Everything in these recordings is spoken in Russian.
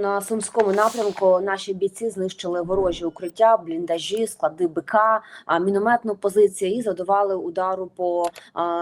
На сумському напрямку наші бійці знищили ворожі укриття, бліндажі, склади БК, мінометну позицію і задавали удару по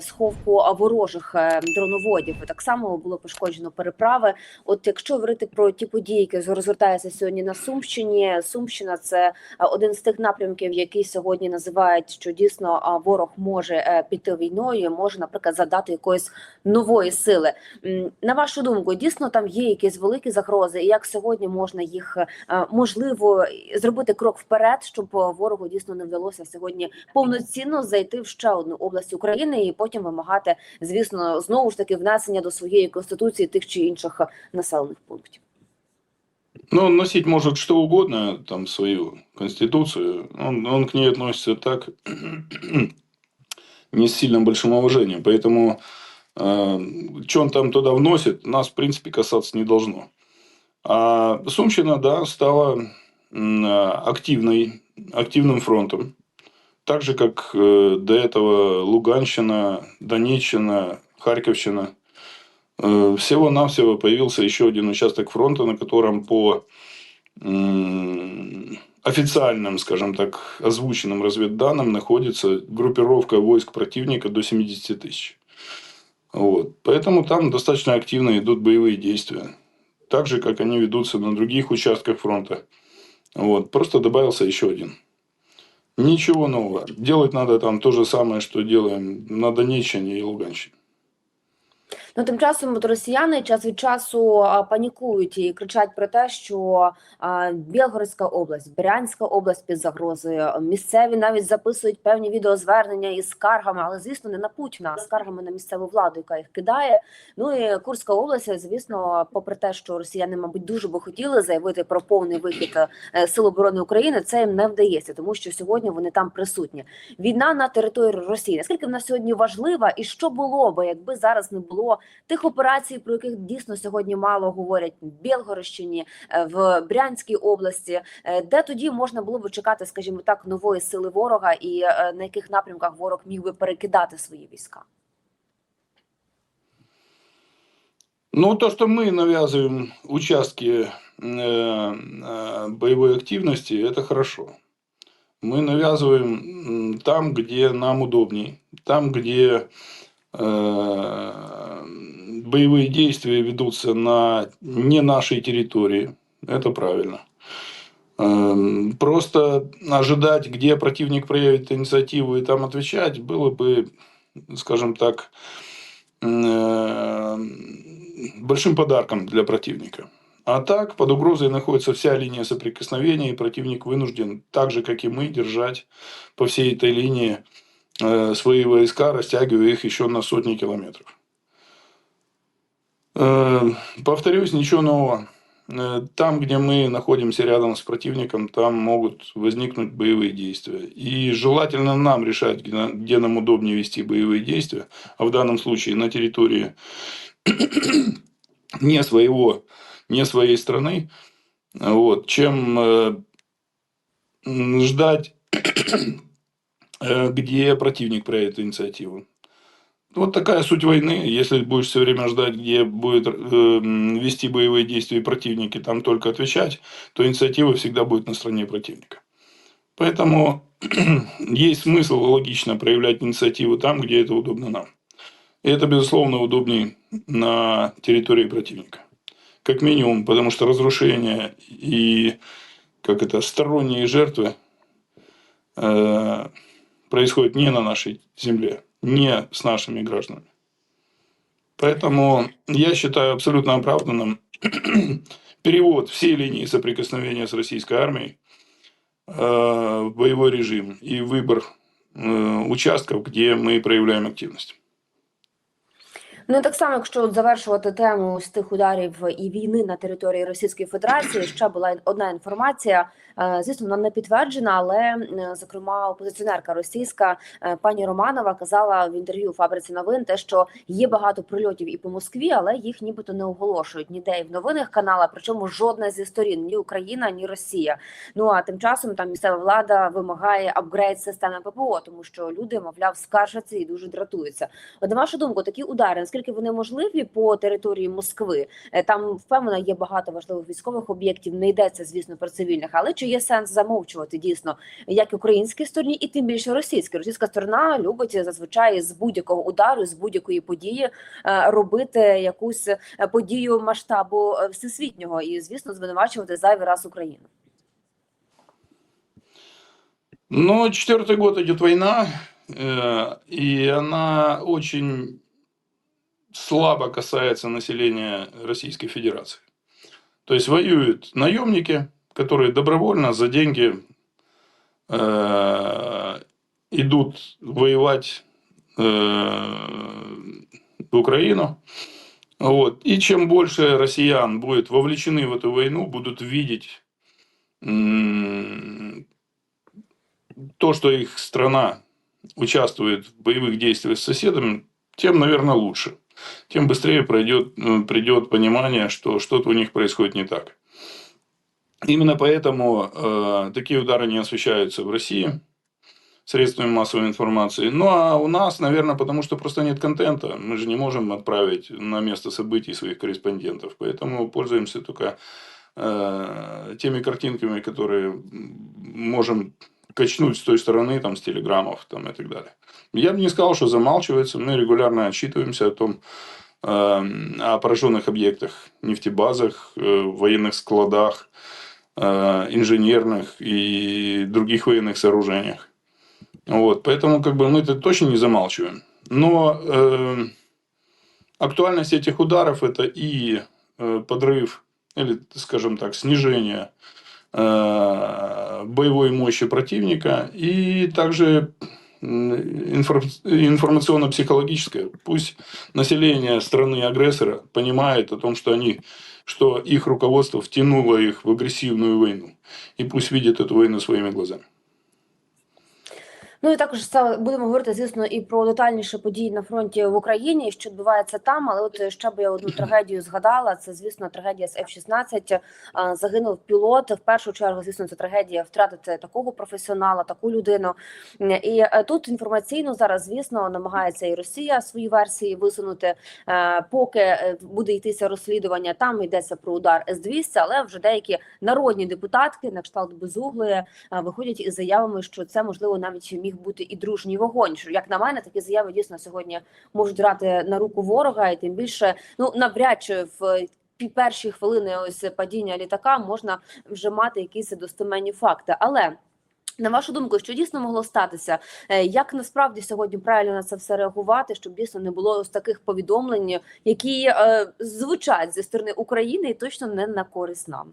сховку ворожих е, дроноводів. Так само було пошкоджено переправи. От якщо говорити про ті події, які розгортаються сьогодні на Сумщині, Сумщина це один з тих напрямків, які сьогодні називають, що дійсно ворог може е, піти війною, може, наприклад, задати якоїсь нової сили. На вашу думку, дійсно там є якісь великі загрози, і як сьогодні можна їх е, можливо зробити крок вперед, щоб е, ворогу дійсно не вдалося сьогодні повноцінно зайти в ще одну область України і потім вимагати, звісно, знову ж таки внесення до своєї конституції тих чи інших е, населених пунктів. Ну, он носить может что угодно, там, свою конституцию. Он, он к ней относится так, не с сильным большим уважением. Поэтому, э, что он там туда вносит, нас, в принципе, касаться не должно. А Сумщина, да, стала э, активной, активным фронтом. Так же, как э, до этого Луганщина, Донеччина, Харьковщина. Э, Всего-навсего появился еще один участок фронта, на котором по официальным, скажем так, озвученным разведданным находится группировка войск противника до 70 тысяч. Вот. Поэтому там достаточно активно идут боевые действия. Так же, как они ведутся на других участках фронта. Вот. Просто добавился еще один. Ничего нового. Делать надо там то же самое, что делаем на Донеччине и Луганщине. Ну тим часом от росіяни час від часу панікують і кричать про те, що Білгородська область, Брянська область під загрозою. Місцеві навіть записують певні відеозвернення із скаргами, але звісно не на Путіна, а скаргами на місцеву владу, яка їх кидає. Ну і Курська область, звісно, попри те, що росіяни, мабуть, дуже би хотіли заявити про повний вихід е, Сил оборони України, це їм не вдається, тому що сьогодні вони там присутні. Війна на території Росії. Наскільки вона сьогодні важлива, і що було би, якби зараз не було тих операцій, про яких дійсно сьогодні мало говорять в Білгородщині, е, в Брянській області, е, де тоді можна було б чекати, скажімо так, нової сили ворога, і е, на яких напрямках ворог міг би перекидати свої війська? Ну, то, что мы навязываем участки э, э, боевой активности, это хорошо. Мы навязываем м, там, где нам удобней, там, где э, боевые действия ведутся на не нашей территории. Это правильно. Эм, Просто ожидать, где противник проявит инициативу и там отвечать, было бы, скажем так, э, большим подарком для противника. А так, под угрозой находится вся линия соприкосновения, и противник вынужден, так же, как и мы, держать по всей этой линии э, свои войска, растягивая их еще на сотни километров. Э, Повторюсь, ничего нового. Э, Там, где мы находимся рядом с противником, там могут возникнуть боевые действия. И желательно нам решать, где на- где нам удобнее вести боевые действия, а в данном случае на территории не своего, не своей страны, вот, чем э, ждать, э, где противник проявит инициативу. Вот такая суть войны. Если будешь все время ждать, где будет э, вести боевые действия противник, и там только отвечать, то инициатива всегда будет на стороне противника. Поэтому есть смысл логично проявлять инициативу там, где это удобно нам. И это, безусловно, удобнее на территории противника. Как минимум, потому что разрушение и как это, сторонние жертвы э, происходят не на нашей земле, не с нашими гражданами. Поэтому я считаю абсолютно оправданным перевод всей линии соприкосновения с российской армией э, в боевой режим и выбор э, участков, где мы проявляем активность. Ну так само, якщо от завершувати тему з тих ударів і війни на території Російської Федерації, ще була одна інформація. е, Звісно, вона не підтверджена, але е, зокрема опозиціонерка російська е, пані Романова казала в інтерв'ю фабриці новин, те, що є багато прильотів і по Москві, але їх нібито не оголошують ніде і в новинних каналах. Причому жодна зі сторін ні Україна, ні Росія. Ну а тим часом там місцева влада вимагає апгрейд системи ППО, тому що люди, мовляв, скаржаться і дуже дратуються. От на вашу думку, такі удари наскільки вони можливі по території Москви? Е, Там впевнено є багато важливих військових об'єктів. Не йдеться, звісно, про цивільних, але чи є сенс замовчувати дійсно як українській стороні, і тим більше російській. Російська сторона любить зазвичай з будь-якого удару, з будь-якої події е, робити якусь е, подію масштабу всесвітнього і, звісно, звинувачувати зайвий раз Україну. Но четвертый год идет война, э, и она очень слабо касается населения Российской Федерации. То есть воюют наемники, которые добровольно за деньги э, идут воевать э, в Украину. Вот. И чем больше россиян будет вовлечены в эту войну, будут видеть то, что их страна участвует в боевых действиях с соседами, тем, наверное, лучше. Тем быстрее пройдет, э, придет понимание, что что-то у них происходит не так. Именно поэтому э, такие удары не освещаются в России средствами массовой информации. Ну а у нас, наверное, потому что просто нет контента. Мы же не можем отправить на место событий своих корреспондентов. Поэтому пользуемся только э, теми картинками, которые можем качнуть с той стороны, там, с телеграммов там, и так далее. Я бы не сказал, что замалчивается. Мы регулярно отчитываемся о том, э, о пораженных объектах, нефтебазах, э, военных складах, э, инженерных и других военных сооружениях. Вот, поэтому как бы мы это точно не замалчиваем. Но э, актуальность этих ударов это и подрыв или, скажем так, снижение э, боевой мощи противника и также информационно-психологическое. Пусть население страны-агрессора понимает о том, что они что их руководство втянуло их в агрессивную войну. И пусть видят эту войну своими глазами. Ну і також будемо говорити, звісно, і про детальніше події на фронті в Україні, що відбувається там. Але от ще б я одну трагедію згадала. Це звісно трагедія з F-16. Загинув пілот. В першу чергу, звісно, це трагедія втратити такого професіонала, таку людину. І е, тут інформаційно зараз, звісно, намагається і Росія свої версії висунути. Е, Поки е, буде йтися розслідування, там йдеться про удар С-200, але вже деякі народні депутатки, на кшталт Безуглої, е, виходять із заявами, що це можливо навіть міг бути і дружній вогонь. Що як на мене, такі заяви дійсно сьогодні можуть грати на руку ворога, і тим більше ну навряд чи в перші хвилини ось падіння літака можна вже мати якісь достеменні факти, але. На вашу думку, що дійсно могло статися? Е, Як насправді сьогодні правильно на це все реагувати, щоб дійсно не було ось таких повідомлень, які е, звучать зі сторони України і точно не на користь нам?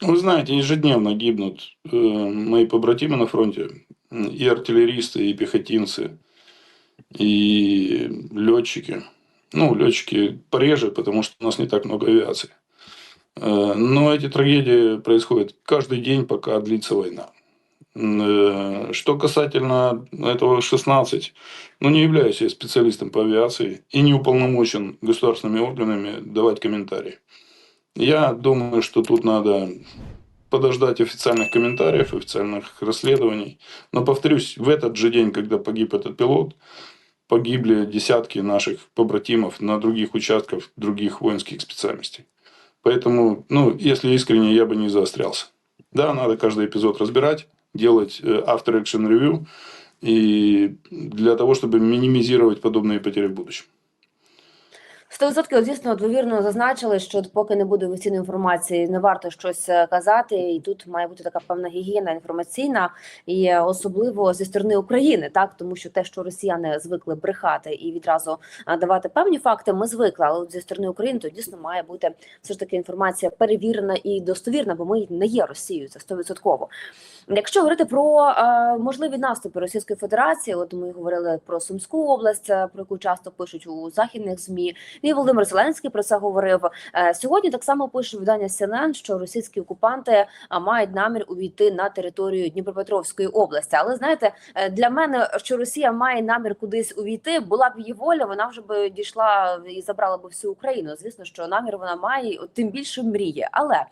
Вы знаете, ежедневно гибнут э, мои побратимы на фронте, и артиллеристы, и пехотинцы, и летчики. Ну, летчики пореже, потому что у нас не так много авиации. Э, Но эти трагедии происходят каждый день, пока длится война. Э, Что касательно этого 16, ну, не являюсь я специалистом по авиации и не уполномочен государственными органами давать комментарии. Я думаю, что тут надо подождать официальных комментариев, официальных расследований. Но повторюсь, в этот же день, когда погиб этот пилот, погибли десятки наших побратимов на других участках других воинских специальностей. Поэтому, ну, если искренне, я бы не заострялся. Да, надо каждый эпизод разбирать, делать э, after action review, и для того, чтобы минимизировать подобные потери в будущем. 100% звісно, от ви вірно зазначили, що поки не буде офіційної інформації, не варто щось е, казати, і тут має бути така певна гігієна інформаційна, і е, особливо зі сторони України, так тому що те, що росіяни звикли брехати і відразу давати певні факти, ми звикли. Але зі сторони України то дійсно має бути все ж таки інформація перевірена і достовірна, бо ми не є Росією, це 100%. Якщо говорити про е, можливі наступи Російської Федерації, от ми говорили про Сумську область, е, про яку часто пишуть у західних змі. І Володимир Зеленський про це говорив. Е, Сьогодні так само пише видання CNN, що російські окупанти а, мають намір увійти на територію Дніпропетровської області. Але знаєте, е, для мене, що Росія має намір кудись увійти, була б її воля, вона вже би дійшла і забрала б всю Україну. Звісно, що намір вона має, тим більше мріє. Але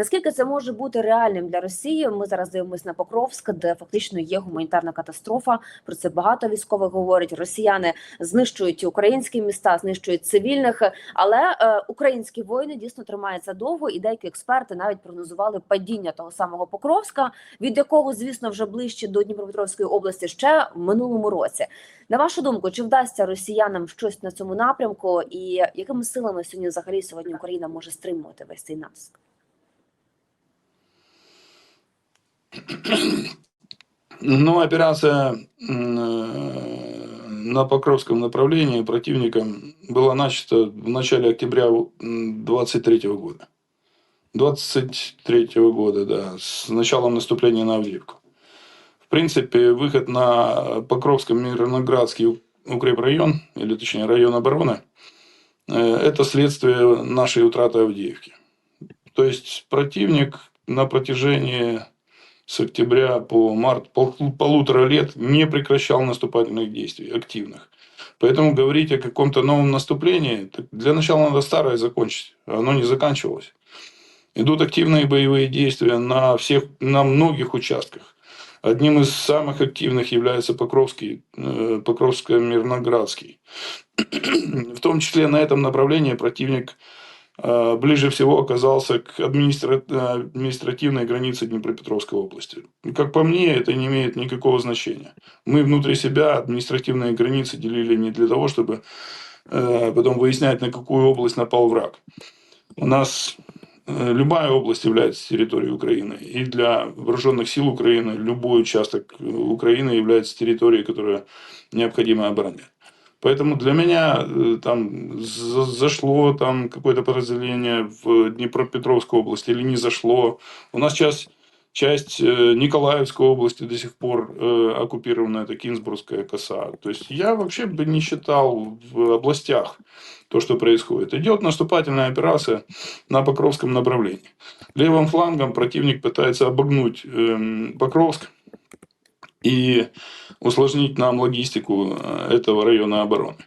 Наскільки це може бути реальним для Росії? Ми зараз дивимося на Покровськ, де фактично є гуманітарна катастрофа. Про це багато військових говорять. Росіяни знищують українські міста, знищують цивільних, але е, українські воїни дійсно тримаються довго, і деякі експерти навіть прогнозували падіння того самого Покровська, від якого, звісно, вже ближче до Дніпропетровської області ще в минулому році. На вашу думку, чи вдасться росіянам щось на цьому напрямку, і якими силами сьогодні взагалі сьогодні Україна може стримувати весь цей натиск? Ну, операция э, на Покровском направлении противником была начата в начале октября 23 года. 23 года, да, с началом наступления на Авдеевку. В принципе, выход на Покровском Мирноградский укрепрайон, или точнее район обороны, э, это следствие нашей утраты Авдеевки. То есть противник на протяжении с октября по март пол- полутора лет не прекращал наступательных действий, активных. Поэтому говорить о каком-то новом наступлении, для начала надо старое закончить. Оно не заканчивалось. Идут активные боевые действия на, всех, на многих участках. Одним из самых активных является Покровский, э, Покровско-Мирноградский. В том числе на этом направлении противник ближе всего оказался к э, административной границе Днепропетровской области. Как по мне, это не имеет никакого значения. Мы внутри себя административные границы делили не для того, чтобы э, потом выяснять, на какую область напал враг. У нас э, любая область является территорией Украины. И для вооруженных сил Украины любой участок э, Украины является территорией, которую необходимо оборонять. Поэтому для меня э, там за- зашло там какое-то подразделение в Днепропетровской области или не зашло. У нас сейчас часть э, Николаевской области до сих пор э, оккупирована, это Кинсбургская коса. То есть я вообще бы не считал в областях то, что происходит. Идет наступательная операция на Покровском направлении. Левым флангом противник пытается обогнуть эм, Покровск и усложнить нам логистику э, этого района обороны.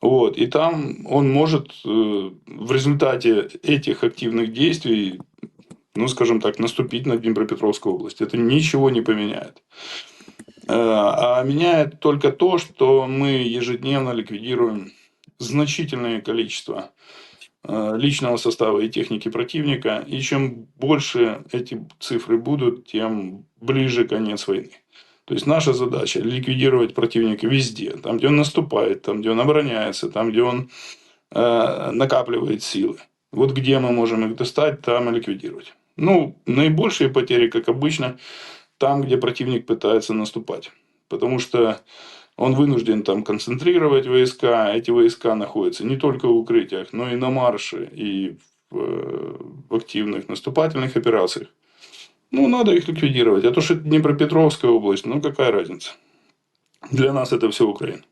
Вот. И там он может э, в результате этих активных действий, ну, скажем так, наступить на Днепропетровскую область. Это ничего не поменяет. Э, А меняет только то, что мы ежедневно ликвидируем значительное количество личного состава и техники противника. И чем больше эти цифры будут, тем ближе конец войны. То есть наша задача ликвидировать противника везде, там, где он наступает, там, где он обороняется, там, где он э, накапливает силы. Вот где мы можем их достать, там и ликвидировать. Ну, наибольшие потери, как обычно, там, где противник пытается наступать. Потому что он вынужден там концентрировать войска. Эти войска находятся не только в укрытиях, но и на марше, и в, э, в активных наступательных операциях. Ну, надо их ликвидировать. А то, что это Днепропетровская область, ну, какая разница? Для нас это все Украина.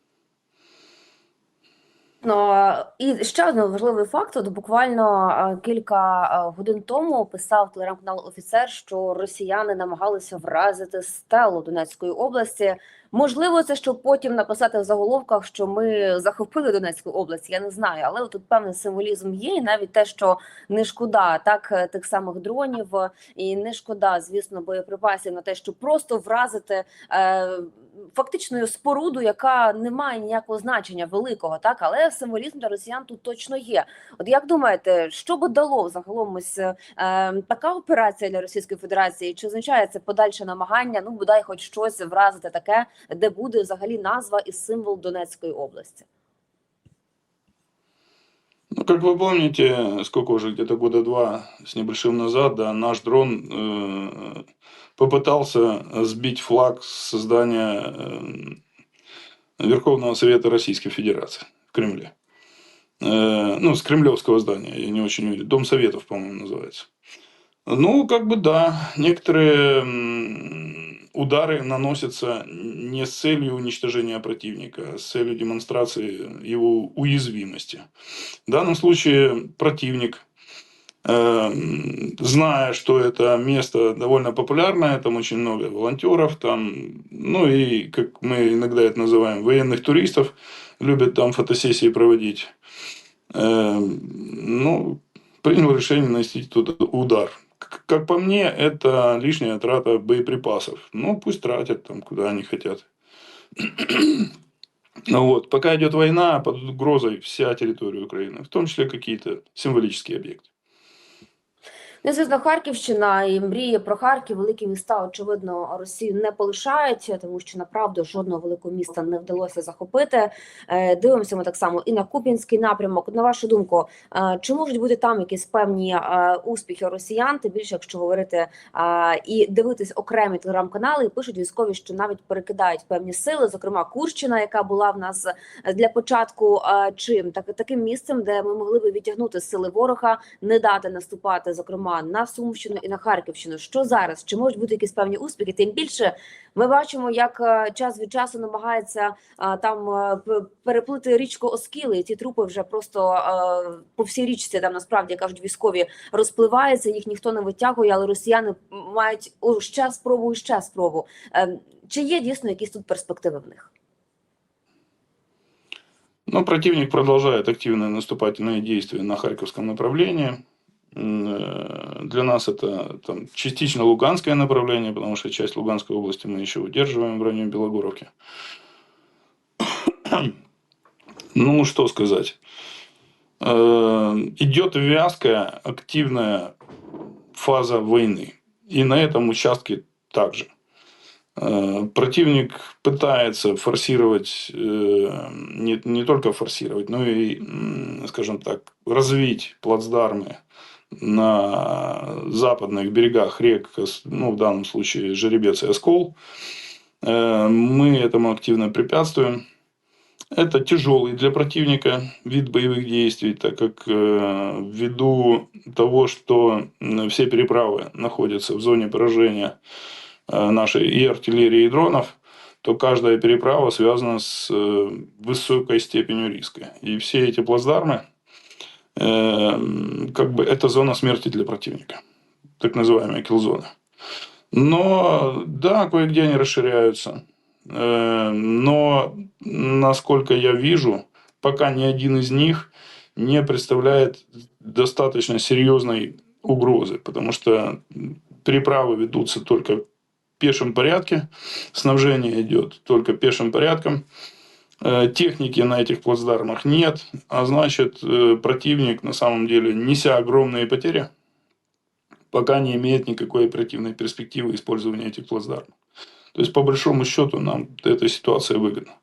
Ну і ще один важливий факт. От буквально кілька годин тому писав телеграм-канал офіцер, що росіяни намагалися вразити стелу Донецької області. Можливо, це щоб потім написати в заголовках, що ми захопили Донецьку область. Я не знаю, але тут певний символізм є, і навіть те, що не шкода так е, тих самих дронів, е, і не шкода, звісно, боєприпасів на те, щоб просто вразити е, фактичною споруду, яка не має ніякого значення великого, так але символізм для росіян тут точно є. От як думаєте, що би дало загалом ось е, така операція для Російської Федерації? Чи означає це подальше намагання? Ну бодай хоч щось вразити таке, де буде взагалі назва і символ Донецької області? Ну, как вы помните, сколько уже, где-то года два с небольшим назад, да, наш дрон э, попытался сбить флаг с здания э, Верховного Совета Российской Федерации в Кремле. Э, ну, с кремлевского здания, я не очень уверен. Дом Советов, по-моему, называется. Ну, как бы да, некоторые м, удары наносятся не с целью уничтожения противника, а с целью демонстрации его уязвимости. В данном случае противник, э, зная, что это место довольно популярное, там очень много волонтеров, там, ну и, как мы иногда это называем, военных туристов, любят там фотосессии проводить, э, ну, принял решение нанести туда удар. Как по мне, это лишняя трата боеприпасов. Ну, пусть тратят там, куда они хотят. Ну вот, пока идет война, под угрозой вся территория Украины, в том числе какие-то символические объекты. Ну, звісно, Харківщина і мрії про Харків, великі міста, очевидно, Росію не полишають, тому що направду жодного великого міста не вдалося захопити. Е, Дивимося ми так само і на Куп'янський напрямок. На вашу думку, е, чи можуть бути там якісь певні е, успіхи росіян? Тим більше, якщо говорити і дивитись окремі телеграм-канали, і пишуть військові, що навіть перекидають певні сили, зокрема Курщина, яка була в нас для початку чим так таким місцем, де ми могли би відтягнути сили ворога, не дати наступати, зокрема на Сумщину і на Харківщину. Що зараз? Чи можуть бути якісь певні успіхи? Тим більше ми бачимо, як е, час від часу намагається е, там е, переплити річку Оскіли, і ті трупи вже просто по всій річці, там насправді кажуть військові, розпливаються. Їх ніхто не витягує, але росіяни мають ще спробу і ще спробу. Чи є дійсно якісь тут перспективи в них? Но противник продолжает активные наступательные действия на Харьковском направлении. Э, Для нас это там, частично Луганское направление, потому что часть Луганской области мы еще удерживаем в районе Белогоровки. Ну, что сказать. Э, Идет вязкая, активная фаза войны. И на этом участке также. Э, Противник пытается форсировать, не, не только форсировать, но и, скажем так, развить плацдармы на западных берегах рек, ну, в данном случае Жеребец и Оскол. Э, Мы этому активно препятствуем. Это тяжелый для противника вид боевых действий, так как э, ввиду того, что все переправы находятся в зоне поражения э, нашей и артиллерии, и дронов, то каждая переправа связана с высокой степенью риска. И все эти плацдармы, как бы это зона смерти для противника, так называемая килзона. Но да, кое-где они расширяются. Э, Но, насколько я вижу, пока ни один из них не представляет достаточно серьезной угрозы, потому что переправы ведутся только в пешем порядке, снабжение идет только пешим порядком, техники на этих плацдармах нет, а значит э, противник на самом деле, неся огромные потери, пока не имеет никакой оперативной перспективы использования этих плацдармов. То есть, по большому счету, нам эта ситуация выгодна.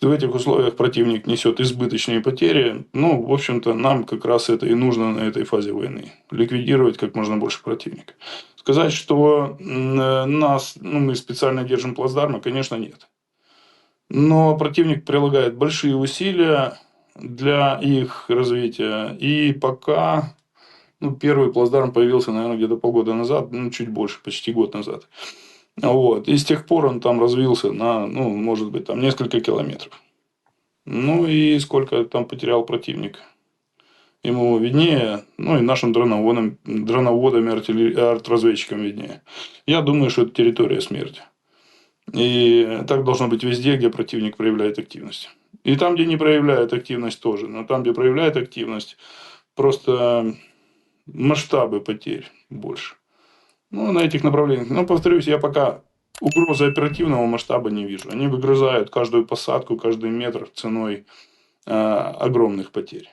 В этих условиях противник несет избыточные потери. Ну, в общем-то, нам как раз это и нужно на этой фазе войны. Ликвидировать как можно больше противника. Сказать, что э, нас, ну, мы специально держим плацдармы, конечно, нет. Но противник прилагает большие усилия для их развития. И пока ну, первый плацдарм появился, наверное, где-то полгода назад, ну, чуть больше, почти год назад. Вот. И с тех пор он там развился на, ну, может быть, там несколько километров. Ну и сколько там потерял противник. Ему виднее, ну и нашим дроноводам, дроноводам и артразведчикам виднее. Я думаю, что это территория смерти. И так должно быть везде, где противник проявляет активность. И там, где не проявляет активность, тоже. Но там, где проявляет активность, просто масштабы потерь больше. Ну, на этих направлениях. Но, повторюсь, я пока угрозы оперативного масштаба не вижу. Они выгрызают каждую посадку, каждый метр ценой э, огромных потерь.